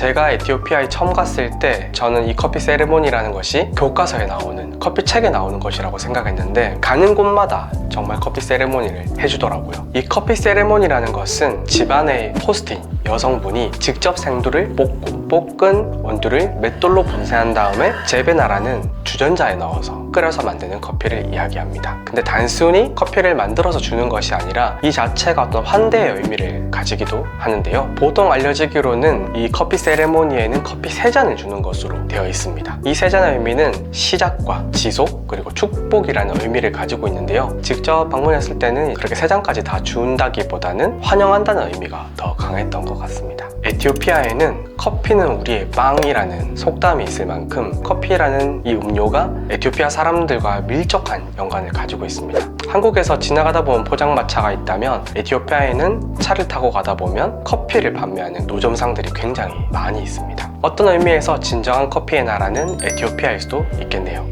제가 에티오피아에 처음 갔을 때 저는 이 커피 세레모니라는 것이 교과서에 나오는 커피 책에 나오는 것이라고 생각했는데 가는 곳마다 정말 커피 세레모니를 해주더라고요. 이 커피 세레모니라는 것은 집안의 호스팅 여성분이 직접 생두를 볶고 볶은 원두를 맷돌로 분쇄한 다음에 제베나라는 주전자에 넣어서 끓여서 만드는 커피를 이야기합니다. 근데 단순히 커피를 만들어서 주는 것이 아니라 이 자체가 어떤 환대의 의미를 가지기도 하는데요. 보통 알려지기로는 이 커피 세레모니에는 커피 세 잔을 주는 것으로 되어 있습니다. 이 세 잔의 의미는 시작과 지속 그리고 축복이라는 의미를 가지고 있는데요. 직접 방문했을 때는 그렇게 세 잔까지 다 준다기보다는 환영한다는 의미가 더 강했던 것 같습니다. 에티오피아에는 커피는 우리의 빵이라는 속담이 있을 만큼 커피라는 이 음료가 에티오피아 사람들과 밀접한 연관을 가지고 있습니다. 한국에서 지나가다 보면 포장마차가 있다면 에티오피아에는 차를 타고 가다 보면 커피를 판매하는 노점상들이 굉장히 많이 있습니다. 어떤 의미에서 진정한 커피의 나라는 에티오피아일 수도 있겠네요.